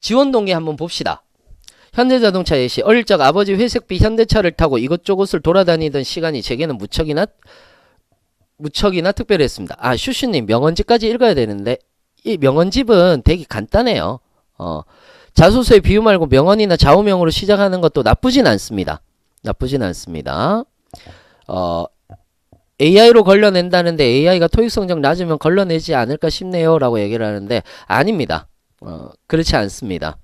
지원 동기 한번 봅시다. 현대자동차 예시 어릴 적 아버지 회색빛 현대차를 타고 이것저것을 돌아다니던 시간이 제게는 무척이나 무척이나 특별했습니다. 아 슈슈님 명언집까지 읽어야 되는데 이 명언집은 되게 간단해요. 어, 자소서의 비유 말고 명언이나 좌우명으로 시작하는 것도 나쁘진 않습니다. 나쁘진 않습니다. 어, AI로 걸러낸다는데 AI가 토익 성적 낮으면 걸러내지 않을까 싶네요 라고 얘기를 하는데 아닙니다. 어, 그렇지 않습니다.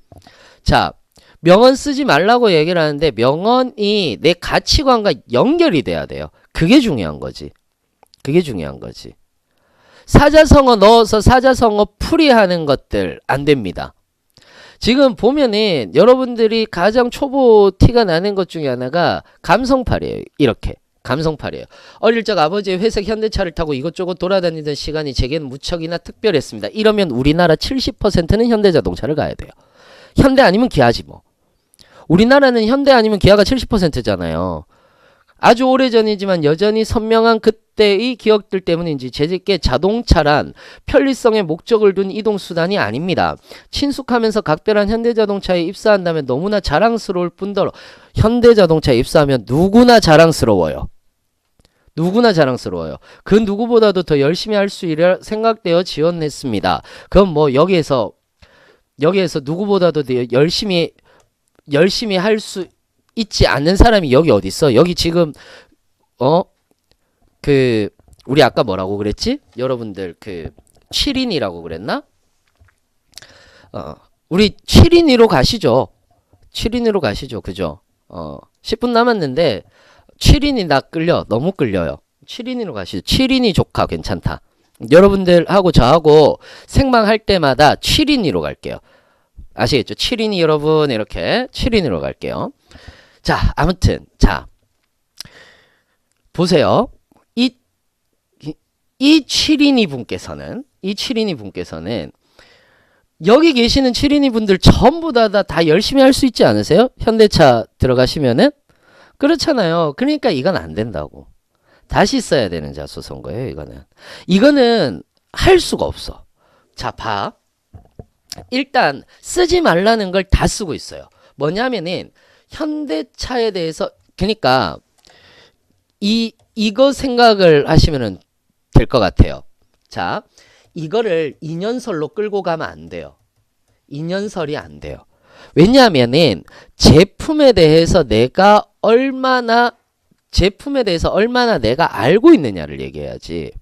자, 명언 쓰지 말라고 얘기를 하는데 명언이 내 가치관과 연결이 돼야 돼요. 그게 중요한 거지. 그게 중요한 거지. 사자성어 넣어서 사자성어 풀이하는 것들 안 됩니다. 지금 보면은 여러분들이 가장 초보 티가 나는 것 중에 하나가 감성팔이에요. 이렇게. 감성팔이에요. 어릴 적 아버지의 회색 현대차를 타고 이것저것 돌아다니던 시간이 제겐 무척이나 특별했습니다. 이러면 우리나라 70%는 현대자동차를 가야 돼요. 현대 아니면 기아지 뭐. 우리나라는 현대 아니면 기아가 70%잖아요. 아주 오래전이지만 여전히 선명한 그때의 기억들 때문인지 제게 자동차란 편리성에 목적을 둔 이동수단이 아닙니다. 친숙하면서 각별한 현대자동차에 입사한다면 너무나 자랑스러울 뿐더러 현대자동차에 입사하면 누구나 자랑스러워요. 누구나 자랑스러워요. 그 누구보다도 더 열심히 할 수 있을 생각되어 지원했습니다. 그럼 뭐 여기에서 여기에서 누구보다도 더 열심히 열심히 할 수 있지 않는 사람이 여기 어디 있어? 여기 지금 어 그 우리 아까 뭐라고 그랬지? 여러분들 그 7인이라고 그랬나? 어 우리 7인으로 가시죠. 7인으로 가시죠. 그죠? 어 10분 남았는데 7인이 나 끌려. 너무 끌려요. 7인으로 가시죠. 7인이 조카 괜찮다. 여러분들하고 저하고 생방할 때마다 7인으로 갈게요. 아시겠죠? 7인이 여러분 이렇게 7인으로 갈게요. 자, 아무튼 자 보세요. 이, 이, 이 7인이 분께서는 이 7인이 분께서는 여기 계시는 7인이 분들 전부 다, 다, 다 열심히 할 수 있지 않으세요? 현대차 들어가시면은 그렇잖아요. 그러니까 이건 안 된다고. 다시 써야 되는 자소서인 거예요, 이거는. 이거는 할 수가 없어. 자, 봐. 일단 쓰지 말라는 걸 다 쓰고 있어요. 뭐냐면은 현대차에 대해서 그러니까 이 이거 생각을 하시면은 될 것 같아요. 자, 이거를 2년설로 끌고 가면 안 돼요. 2년설이 안 돼요. 왜냐하면은 제품에 대해서 내가 얼마나 제품에 대해서 얼마나 내가 알고 있느냐를 얘기해야지.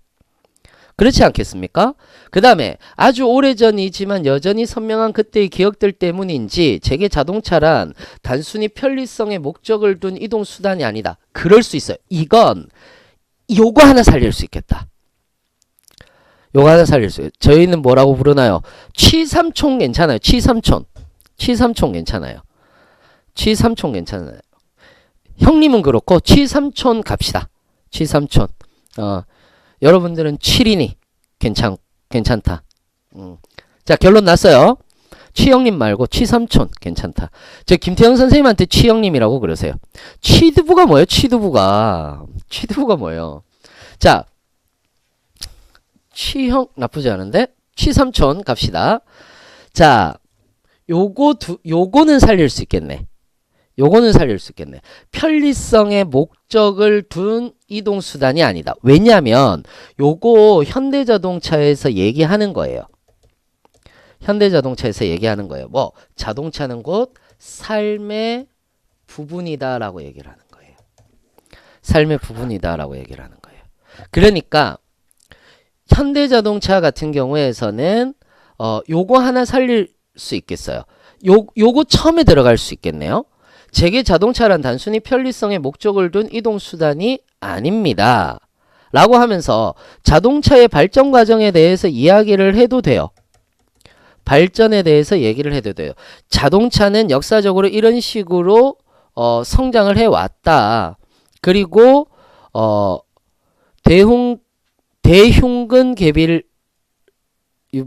그렇지 않겠습니까? 그 다음에 아주 오래전이지만 여전히 선명한 그때의 기억들 때문인지 제게 자동차란 단순히 편리성에 목적을 둔 이동 수단이 아니다. 그럴 수 있어요. 이건 요거 하나 살릴 수 있겠다. 요거 하나 살릴 수 있어요. 저희는 뭐라고 부르나요? 취삼촌 괜찮아요. 취삼촌. 취삼촌 괜찮아요. 취삼촌 괜찮아요. 형님은 그렇고 취삼촌 갑시다. 취삼촌. 어, 여러분들은 7인이 괜찮 괜찮다. 음. 자 결론 났어요. 취형님 말고 취삼촌 괜찮다. 저 김태형 선생님한테 취형님이라고 그러세요. 취두부가 뭐예요? 취두부가 취두부가 뭐예요? 자 취형 나쁘지 않은데 취삼촌 갑시다. 자 요거 두 요거는 살릴 수 있겠네. 요거는 살릴 수 있겠네. 편리성의 목적을 둔 이동 수단이 아니다. 왜냐하면 요거 현대자동차에서 얘기하는 거예요. 현대자동차에서 얘기하는 거예요. 뭐 자동차는 곧 삶의 부분이다라고 얘기를 하는 거예요. 삶의 부분이다라고 얘기를 하는 거예요. 그러니까 현대자동차 같은 경우에서는 어 요거 하나 살릴 수 있겠어요. 요 요거 처음에 들어갈 수 있겠네요. 제게 자동차란 단순히 편리성의 목적을 둔 이동 수단이 아닙니다. 라고 하면서 자동차의 발전 과정에 대해서 이야기를 해도 돼요. 발전에 대해서 얘기를 해도 돼요. 자동차는 역사적으로 이런 식으로 어, 성장을 해왔다. 그리고 어, 대흉 대흉근 개비를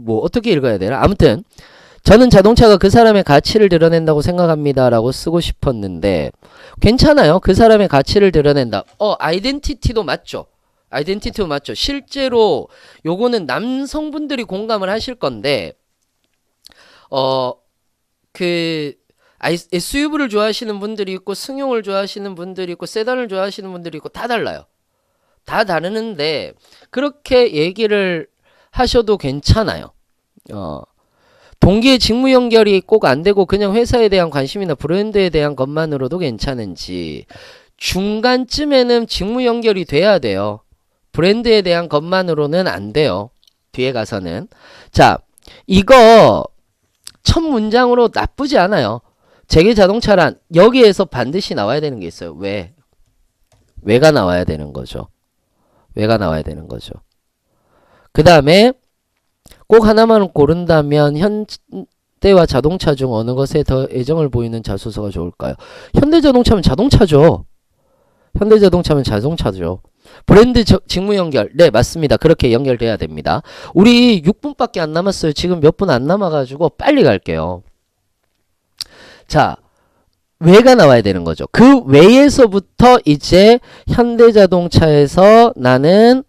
뭐 어떻게 읽어야 되나? 아무튼 저는 자동차가 그 사람의 가치를 드러낸다고 생각합니다. 라고 쓰고 싶었는데, 괜찮아요. 그 사람의 가치를 드러낸다. 어, 아이덴티티도 맞죠? 아이덴티티도 맞죠? 실제로 요거는 남성분들이 공감을 하실 건데, 어, 그 SUV를 좋아하시는 분들이 있고 승용을 좋아하시는 분들이 있고 세단을 좋아하시는 분들이 있고 다 달라요. 다 다르는데 그렇게 얘기를 하셔도 괜찮아요. 어. 동기의 직무 연결이 꼭 안 되고 그냥 회사에 대한 관심이나 브랜드에 대한 것만으로도 괜찮은지 중간쯤에는 직무 연결이 돼야 돼요. 브랜드에 대한 것만으로는 안 돼요. 뒤에 가서는 자 이거 첫 문장으로 나쁘지 않아요. 재계 자동차란 여기에서 반드시 나와야 되는 게 있어요. 왜? 왜가 나와야 되는 거죠. 왜가 나와야 되는 거죠. 그 다음에 꼭 하나만 고른다면 현대와 자동차 중 어느 것에 더 애정을 보이는 자소서가 좋을까요? 현대자동차면 자동차죠. 현대자동차면 자동차죠. 브랜드 저- 직무 연결. 네, 맞습니다. 그렇게 연결돼야 됩니다. 우리 6분밖에 안 남았어요. 지금 몇 분 안 남아가지고 빨리 갈게요. 자, 외가 나와야 되는 거죠. 그 외에서부터 이제 현대자동차에서 나는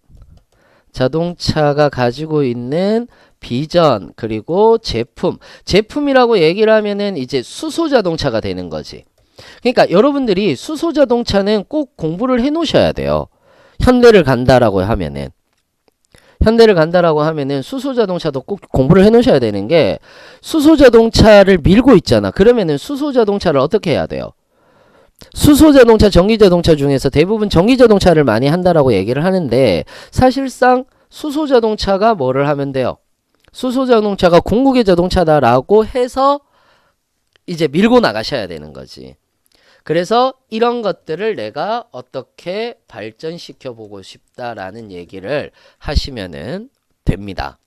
자동차가 가지고 있는 비전 그리고 제품 제품이라고 얘기를 하면은 이제 수소 자동차가 되는 거지. 그러니까 여러분들이 수소 자동차는 꼭 공부를 해 놓으셔야 돼요. 현대를 간다라고 하면은 현대를 간다라고 하면은 수소 자동차도 꼭 공부를 해 놓으셔야 되는 게 수소 자동차를 밀고 있잖아. 그러면은 수소 자동차를 어떻게 해야 돼요? 수소 자동차, 전기 자동차 중에서 대부분 전기 자동차를 많이 한다라고 얘기를 하는데 사실상 수소 자동차가 뭐를 하면 돼요? 수소 자동차가 공국의 자동차다라고 해서 이제 밀고 나가셔야 되는 거지. 그래서 이런 것들을 내가 어떻게 발전시켜 보고 싶다라는 얘기를 하시면은 됩니다.